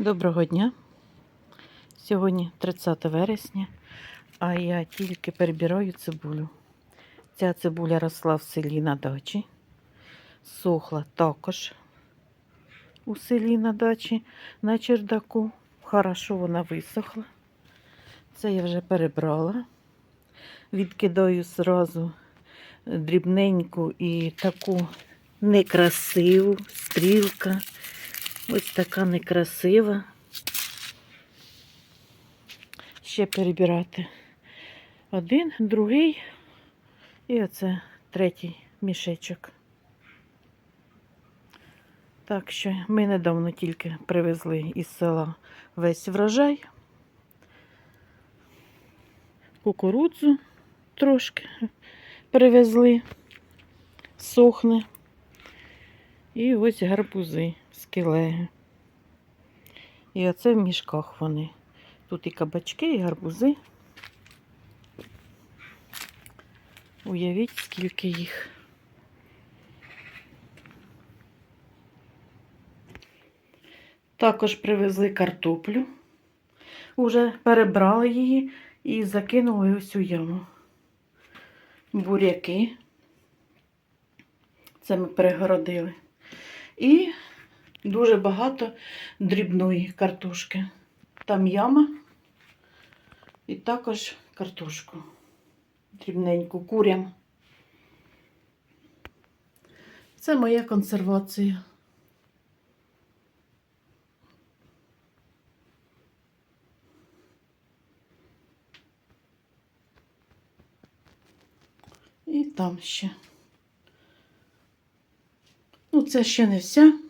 Доброго дня. Сьогодні 30 вересня, а я тільки перебираю цибулю. Ця цибуля росла в селі на дачі. Сохла також у селі на дачі на чердаку. Хорошо вона висохла. Це я вже перебрала. Відкидаю зразу дрібненьку і таку некрасиву стрілка. Ось така некрасива. Ще перебирати один, другий і оце третій мішечок. Так що ми недавно тільки привезли із села весь врожай. Кукурудзу трошки привезли, сохне. І ось гарбузи кілеги. І оце в мішках вони. Тут і кабачки, і гарбузи. Уявіть, скільки їх. Також привезли картоплю. Уже перебрали її і закинули ось у яму. Буряки. Це ми перегородили. І дуже багато дрібної картошки. Там яма і також картошку. Дрібненьку курям. Це моя консервація. І там ще. Ну, це ще не вся.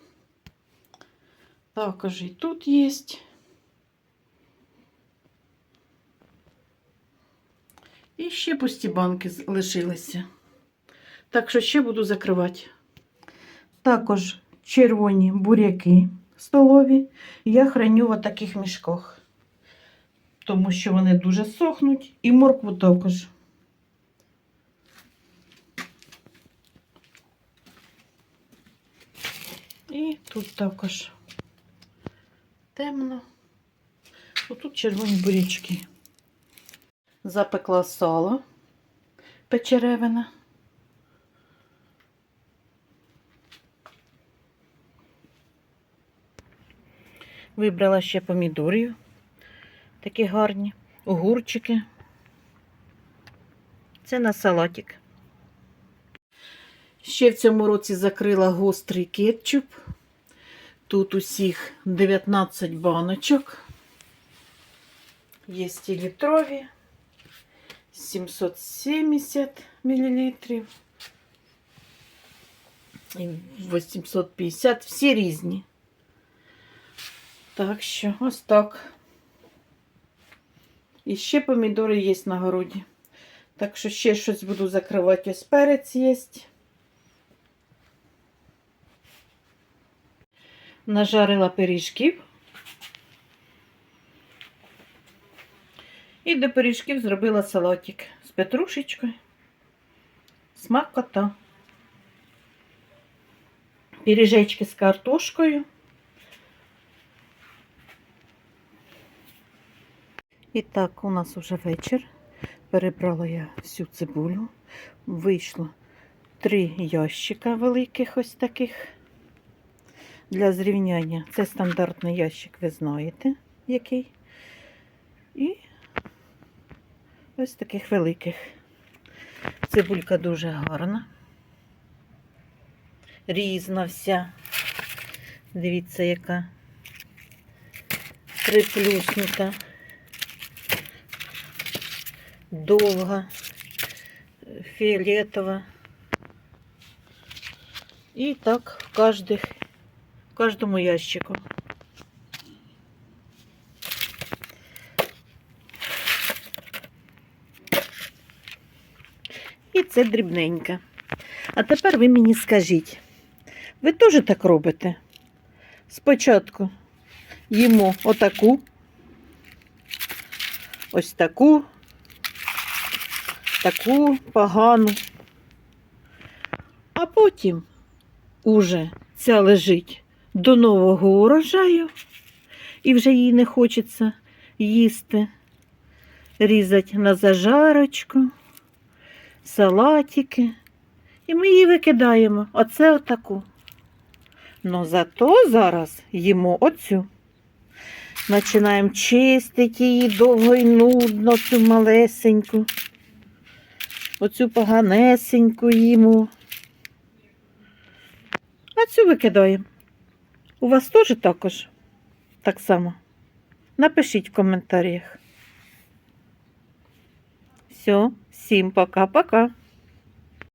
Також і тут є. І ще пусті банки лишилися. Так що ще буду закривати. Також червоні буряки столові я храню в таких мішках, тому що вони дуже сохнуть, і моркву також. І тут також темно. Отут червоні бурячки. Запекла сало печеревина. Вибрала ще помідорів. Такі гарні, огурчики. Це на салатик. Ще в цьому році закрила гострий кетчуп. Тут усіх 19 баночок. Є і літрові 770 мл. І 850, всі різні. Так що ось так. І ще помідори є на городі. Так що ще щось буду закривати. Ось перець є. Нажарила пиріжків. І до пиріжків зробила салатик з петрушечкою. Смакота. Пиріжечки з картошкою. І так, у нас вже вечір. Перебрала я всю цибулю. Вийшло три ящика великих ось таких. Для зрівняння. Це стандартний ящик, ви знаєте, який. І ось таких великих. Цибулька дуже гарна. Різна вся. Дивіться, яка приплюснута, довга, фіолетова. І так в кожних, в кожному ящику. І це дрібненьке. А тепер ви мені скажіть, ви теж так робите? Спочатку їмо отаку, ось таку, таку погану, а потім уже ця лежить до нового урожаю і вже їй не хочеться їсти. Різати на зажарочку, салатики. І ми її викидаємо. Оце отаку. Ну зато зараз їмо оцю. Починаємо чистити її довго і нудно, цю малесеньку. Оцю поганесеньку їмо. А цю викидаємо. У вас теж також так само? Напишіть в коментарях. Все, всім пока-пока.